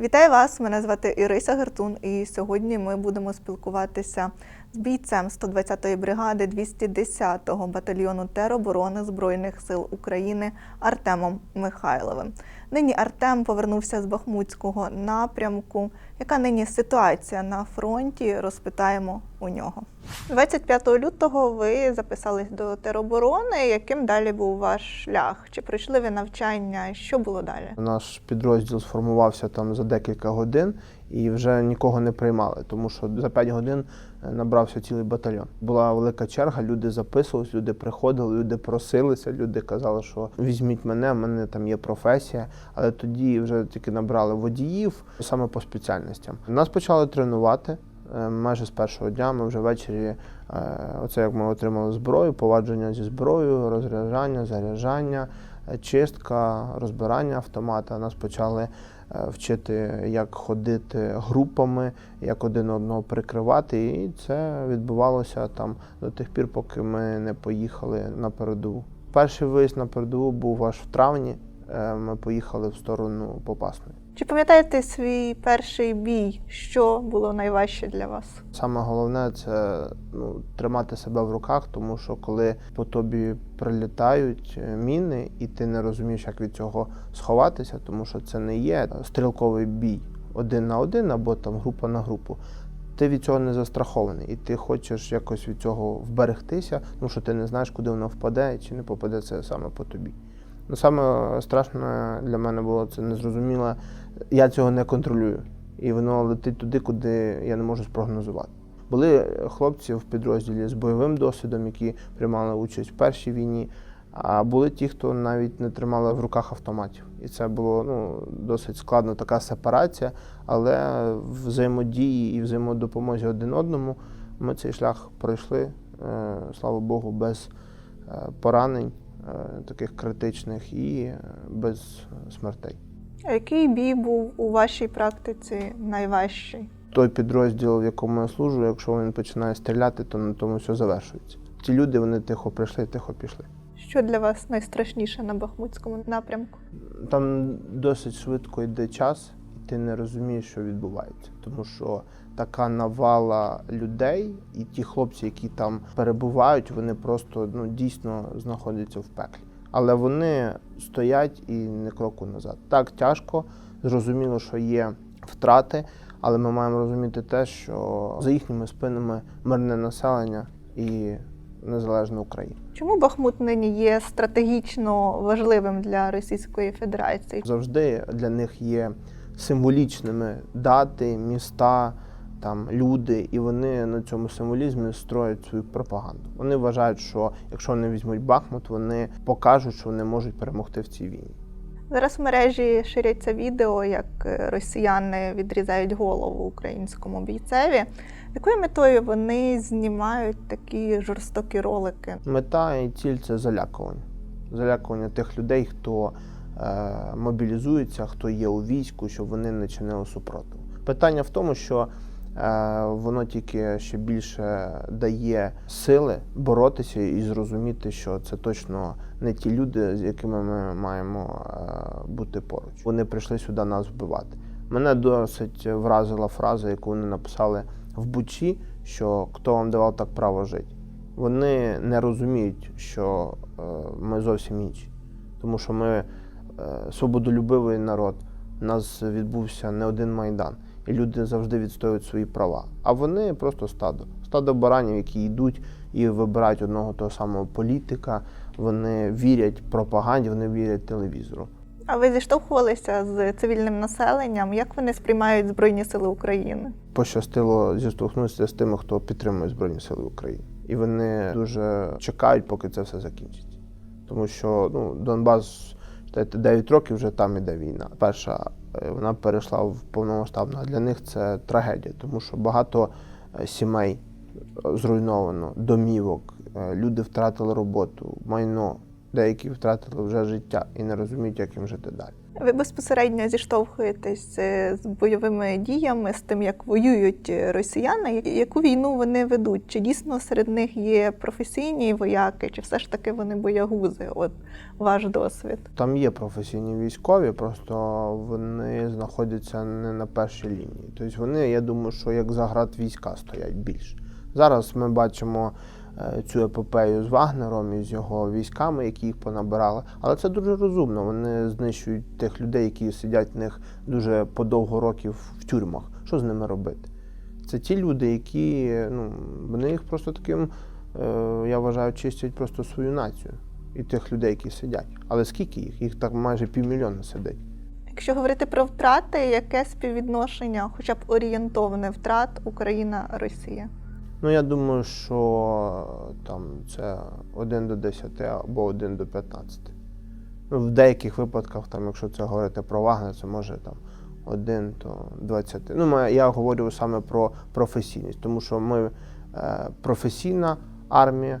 Вітаю вас! Мене звати Ірися Гертун, і сьогодні ми будемо спілкуватися з бійцем 120-ї бригади 210-го батальйону тероборони Збройних сил України Артемом Михайловим. Нині Артем повернувся з Бахмутського напрямку. Яка нині ситуація на фронті? Розпитаємо у нього. 25 лютого ви записались до тероборони. Яким далі був ваш шлях? Чи пройшли ви навчання? Що було далі? Наш підрозділ сформувався там за декілька годин і вже нікого не приймали, тому що за 5 годин е, набрався цілий батальйон. Була велика черга, люди записувались, люди приходили, люди просилися, люди казали, що візьміть мене, в мене там є професія. Але тоді вже тільки набрали водіїв саме по спеціальностям. Нас почали тренувати. е, Майже з першого дня ми вже ввечері, е, оце як ми отримали зброю, повадження зі зброєю, розряджання, заряджання, чистка, розбирання автомата. Нас почали е, вчити, як ходити групами, як один одного прикривати. І це відбувалося там до тих пір, поки ми не поїхали на передову. Перший виїзд на передову був аж в травні. Ми поїхали в сторону Попасної. Чи пам'ятаєте свій перший бій? Що було найважче для вас? Саме головне це ну, тримати себе в руках, тому що коли по тобі прилітають е, міни, і ти не розумієш, як від цього сховатися, тому що це не є стрілковий бій один на один або там група на групу. Ти від цього не застрахований, і ти хочеш якось від цього вберегтися, тому що ти не знаєш, куди воно впаде чи не попаде це саме по тобі. Ну, саме страшне для мене було це незрозуміло. Я цього не контролюю. І воно летить туди, куди я не можу спрогнозувати. Були хлопці в підрозділі з бойовим досвідом, які приймали участь в першій війні, а були ті, хто навіть не тримали в руках автоматів. І це було ну, досить складна така сепарація, але взаємодії і взаємодопомозі один одному ми цей шлях пройшли, е, слава Богу, без е, поранень е, таких критичних і е, без смертей. А який бій був у вашій практиці найважчий? той підрозділ, в якому я служу, якщо він починає стріляти, то на тому все завершується. Ті люди вони тихо прийшли, тихо пішли. Що для вас найстрашніше на Бахмутському напрямку? Там досить швидко йде час, і ти не розумієш, що відбувається. Тому що така навала людей, і ті хлопці, які там перебувають, вони просто ну, дійсно знаходяться в пеклі. Але вони стоять і не кроку назад. Так тяжко, зрозуміло, що є втрати, але ми маємо розуміти те, що за їхніми спинами мирне населення і незалежна Україна. Чому Бахмут нині є стратегічно важливим для Російської Федерації? Завжди для них є символічними дати, міста, там люди, і вони на цьому символізмі строять свою пропаганду. Вони вважають, що якщо вони візьмуть Бахмут, вони покажуть, що вони можуть перемогти в цій війні. Зараз в мережі ширяться відео, як е, росіяни відрізають голову українському бійцеві. Якою метою вони знімають такі жорстокі ролики? Мета і ціль це залякування. Залякування тих людей, хто е, мобілізується, хто є у війську, щоб вони не чинили супротив. Питання в тому, що воно тільки ще більше дає сили боротися і зрозуміти, що це точно не ті люди, з якими ми маємо е, бути поруч. Вони прийшли сюди нас вбивати. Мене досить вразила фраза, яку вони написали в Бучі, що хто вам давав так право жити. Вони не розуміють, що е, ми зовсім інші, тому що ми е, свободолюбивий народ. У нас відбувся не один майдан, і люди завжди відстоюють свої права. А вони просто стадо. Стадо баранів, які йдуть і вибирають одного того самого політика. Вони вірять пропаганді, вони вірять телевізору. А ви зіштовхувалися з цивільним населенням? Як вони сприймають Збройні Сили України? Пощастило зіштовхнутися з тими, хто підтримує Збройні Сили України. І вони дуже чекають, поки це все закінчиться. Тому що ну, Донбас, 9 років вже там іде війна. Перша е, вона перейшла в повномасштабну, а для них це трагедія, тому що багато е, сімей е, зруйновано, домівок, люди втратили роботу, майно, деякі втратили вже життя і не розуміють, як їм жити далі. Ви безпосередньо зіштовхуєтесь е, з бойовими діями, з тим, як воюють е, росіяни. Яку війну вони ведуть? Чи дійсно серед них є професійні вояки, чи все ж таки вони боягузи? От ваш досвід. Там є професійні військові, просто вони знаходяться не на першій лінії. Тобто вони, я думаю, що як заград війська стоять більше. Зараз ми бачимо цю епопею з Вагнером і з його військами, які їх понабирали. Але це дуже розумно. Вони знищують тих людей, які сидять в них дуже подовго років в тюрмах. Що з ними робити? Це ті люди, які ну, вони їх просто таким, е, я вважаю, чистять просто свою націю і тих людей, які сидять. Але скільки їх? Їх так майже півмільйона сидить. Якщо говорити про втрати, яке співвідношення, хоча б орієнтовне втрат Україна-Росія? Ну, я думаю, що там це 1 до 10 або 1 до 15. Ну, в деяких випадках, там, якщо це говорити про Вагнер, це може там 1 до 20. Ну, я говорю саме про професійність, тому що ми е, професійна армія,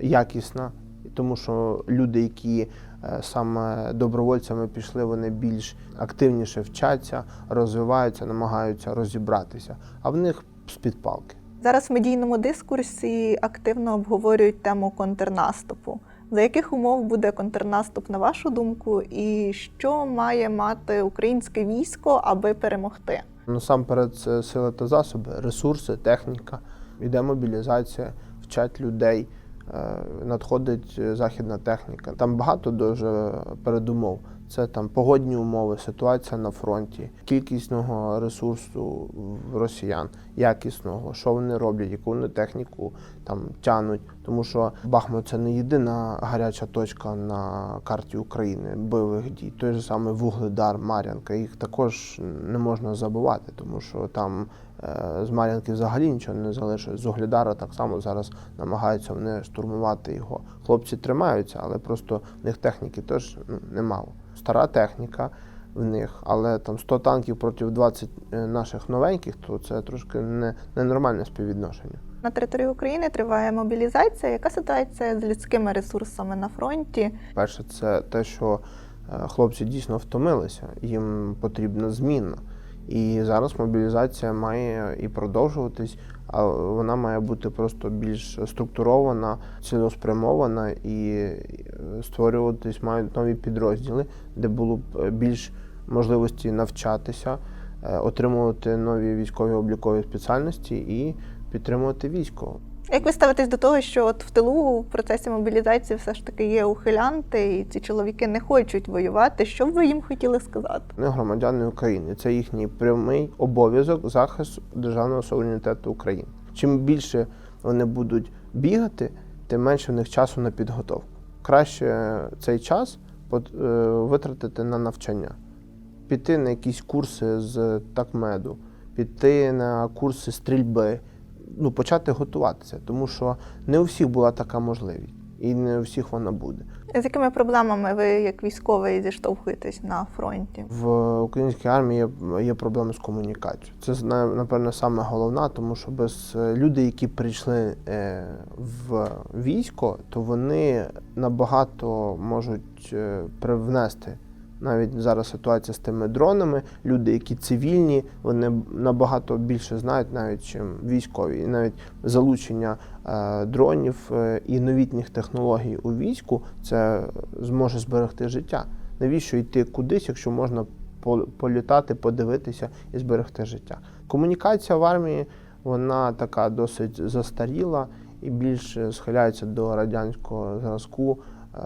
якісна, тому що люди, які е, саме добровольцями пішли, вони більш активніше вчаться, розвиваються, намагаються розібратися, а в них з-під палки. Зараз в медійному дискурсі активно обговорюють тему контрнаступу. За яких умов буде контрнаступ, на вашу думку, і що має мати українське військо, аби перемогти? Насамперед, це сили та засоби, ресурси, техніка, іде мобілізація, вчать людей, е, надходить е, західна техніка. Там багато дуже передумов. Це там погодні умови, ситуація на фронті, кількісного ресурсу росіян, якісного, що вони роблять, яку вони техніку там тянуть. Тому що Бахмут це не єдина гаряча точка на карті України бойових дій. Той же самий Вугледар, Мар'янка, їх також не можна забувати, тому що там е, з Мар'янки взагалі нічого не залишилось. З Угледара так само зараз намагаються вони штурмувати його. Хлопці тримаються, але просто в них техніки теж ну, немало. Стара техніка в них, але там 100 танків проти 20 наших новеньких, то це трошки не, ненормальне співвідношення. На території України триває мобілізація. Яка ситуація з людськими ресурсами на фронті? Перше, це те, що е, хлопці дійсно втомилися, їм потрібна зміна. І зараз мобілізація має і продовжуватись, а вона має бути просто більш структурована, цілеспрямована і створюватись мають нові підрозділи, де було б е, більш можливості навчатися, е, отримувати нові військові облікові спеціальності і підтримувати військо. Як ви ставитесь до того, що от в тилу в процесі мобілізації все ж таки є ухилянти, і ці чоловіки не хочуть воювати? Що б ви їм хотіли сказати? Вони громадяни України. Це їхній прямий обов'язок захисту державного суверенітету України. Чим більше вони будуть бігати, тим менше в них часу на підготовку. Краще цей час е, витратити на навчання, піти на якісь курси з такмеду, піти на курси стрільби, ну, почати готуватися, тому що не у всіх була така можливість, і не у всіх вона буде. З якими проблемами ви, як військовий, зіштовхуєтесь на фронті? В українській армії є, є проблеми з комунікацією. Це напевно саме головна, тому що без е, людей, які прийшли е, в військо, то вони набагато можуть е, привнести. Навіть зараз ситуація з тими дронами, люди, які цивільні, вони набагато більше знають, навіть чим військові. І навіть залучення е, дронів е, і новітніх технологій у війську це зможе зберегти життя. Навіщо йти кудись, якщо можна політати, подивитися і зберегти життя? Комунікація в армії вона така досить застаріла і більше схиляється до радянського зразку е,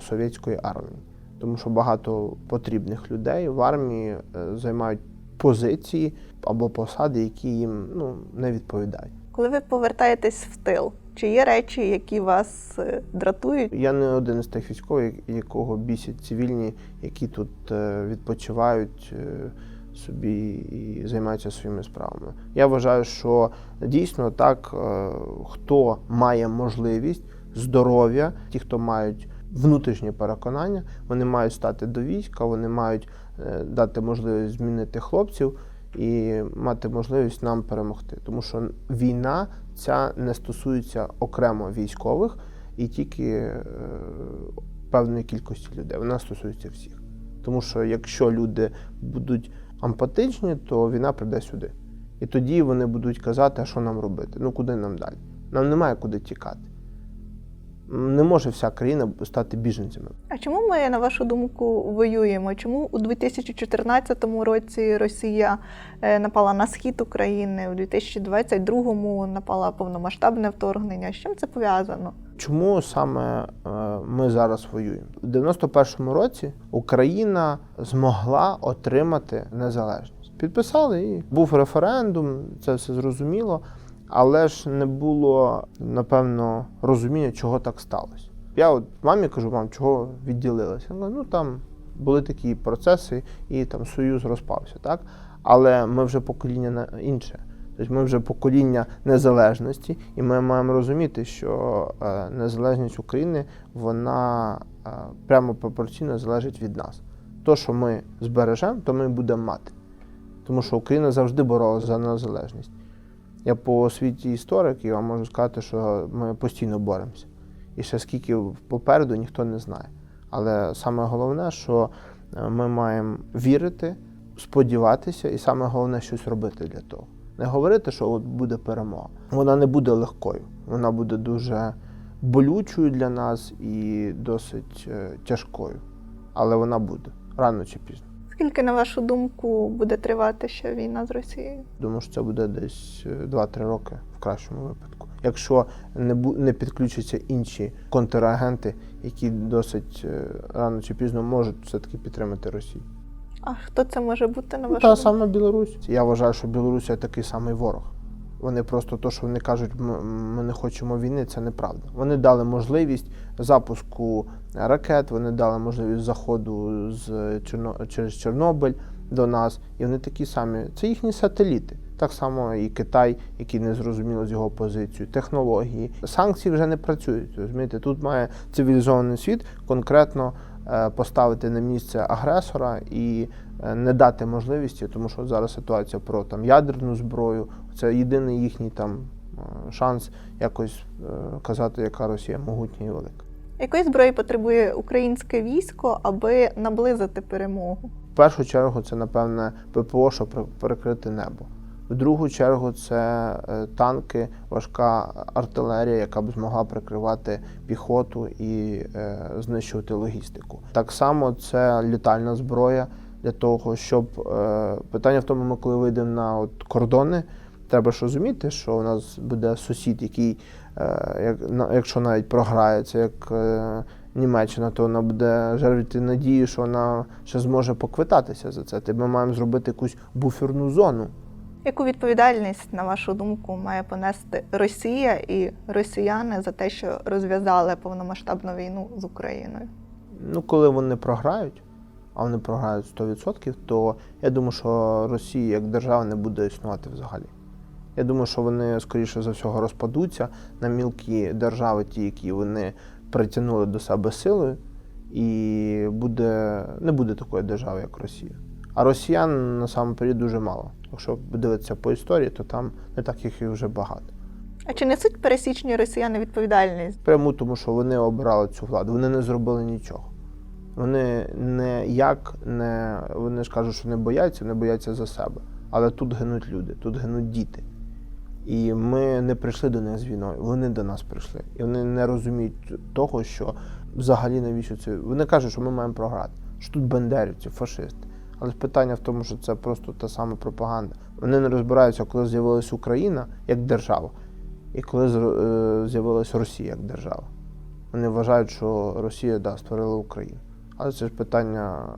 совєтської армії. Тому що багато потрібних людей в армії е, займають позиції або посади, які їм ну, не відповідають. Коли ви повертаєтесь в тил, чи є речі, які вас е, дратують? Я не один із тих військових, якого бісять цивільні, які тут е, відпочивають собі і займаються своїми справами. Я вважаю, що дійсно так, хто має можливість, здоров'я, ті, хто мають внутрішнє переконання, вони мають стати до війська, вони мають е, дати можливість змінити хлопців і мати можливість нам перемогти. Тому що війна ця не стосується окремо військових і тільки е, певної кількості людей. Вона стосується всіх. Тому що якщо люди будуть ампатичні, то війна прийде сюди. І тоді вони будуть казати, а що нам робити? Ну куди нам далі? Нам немає куди тікати. Не може вся країна стати біженцями. А чому ми, на вашу думку, воюємо? Чому у 2014 році Росія е, напала на схід України, у 2022 напала повномасштабне вторгнення? З чим це пов'язано? Чому саме е, ми зараз воюємо? У 91-му році Україна змогла отримати незалежність. Підписали і був референдум, це все зрозуміло, але ж не було напевно розуміння, чого так сталося. Я от мамі кажу, мам, чого відділилася? Ну там були такі процеси, і там союз розпався, так? Але ми вже покоління інше. Тобто ми вже покоління незалежності, і ми маємо розуміти, що е, незалежність України вона е, прямо пропорційно залежить від нас. То, що ми збережемо, то ми будемо мати. Тому що Україна завжди боролася за незалежність. Я по освіті історик і вам можу сказати, що ми постійно боремося. І ще скільки попереду ніхто не знає. Але саме головне, що е, ми маємо вірити, сподіватися, і саме головне щось робити для того. Не говорити, що от буде перемога. Вона не буде легкою, вона буде дуже болючою для нас і досить е, тяжкою. Але вона буде рано чи пізно. Скільки, на вашу думку, буде тривати ще війна з Росією? Думаю, що це буде десь е, 2-3 роки в кращому випадку. Якщо не не підключаться інші контрагенти, які досить е, рано чи пізно можуть все-таки підтримати Росію. А хто це може бути на Ну, вашу та думку? саме Білорусь. Я вважаю, що Білорусь такий самий ворог. Вони просто то, що вони кажуть, ми, не хочемо війни, це неправда. Вони дали можливість запуску ракет, вони дали можливість заходу з Чорно... через Чорнобиль до нас, і вони такі самі. Це їхні сателіти. Так само і Китай, який не зрозуміло з його позицією, технології. Санкції вже не працюють. Розумієте, тут має цивілізований світ конкретно е, поставити на місце агресора і е, не дати можливості, тому що зараз ситуація про там ядерну зброю. Це єдиний їхній там е, шанс якось е, казати, яка Росія могутня і велика. Якої зброї потребує українське військо, аби наблизити перемогу? В першу чергу це, напевне, ППО, щоб перекрити небо. В другу чергу це е, танки, важка артилерія, яка б змогла прикривати піхоту і знищувати логістику. Так само це літальна зброя для того, щоб питання в тому, ми коли вийдемо на от кордони, треба ж розуміти, що у нас буде сусід, який, е, як, якщо навіть програється, як е, Німеччина, то вона буде жерти надію, що вона ще зможе поквитатися за це. Тобто ми маємо зробити якусь буферну зону. Яку відповідальність, на вашу думку, має понести Росія і росіяни за те, що розв'язали повномасштабну війну з Україною? Ну, коли вони програють, а вони програють 100%, то я думаю, що Росія як держава не буде існувати взагалі. Я думаю, що вони, скоріше за всього, розпадуться на мілкі держави, ті, які вони притягнули до себе силою, і буде, не буде такої держави, як Росія. А росіян насамперед дуже мало. Якщо подивитися по історії, то там не так їх і вже багато. А чи несуть пересічні росіяни відповідальність? Прямо тому, що вони обирали цю владу, вони не зробили нічого. Вони не як не вони ж кажуть, що не бояться, не бояться за себе. Але тут гинуть люди, тут гинуть діти. І ми не прийшли до них з війною, вони до нас прийшли. І вони не розуміють того, що взагалі навіщо це. Вони кажуть, що ми маємо програти, що тут бандерівці, фашисти. Але питання в тому, що це просто та сама пропаганда. Вони не розбираються, коли з'явилася Україна як держава, і коли е, з'явилася Росія як держава. Вони вважають, що Росія да, створила Україну. Але це ж питання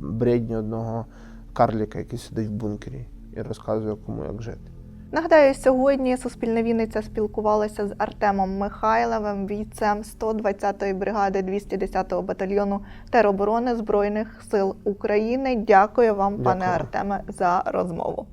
бредні одного карліка, який сидить в бункері і розказує кому як жити. Нагадаю, сьогодні Суспільна Вінниця спілкувалася з Артемом Михайловим, бійцем 120-ї бригади 210-го батальйону тероборони Збройних сил України. Дякую вам, пане Артеме, за розмову.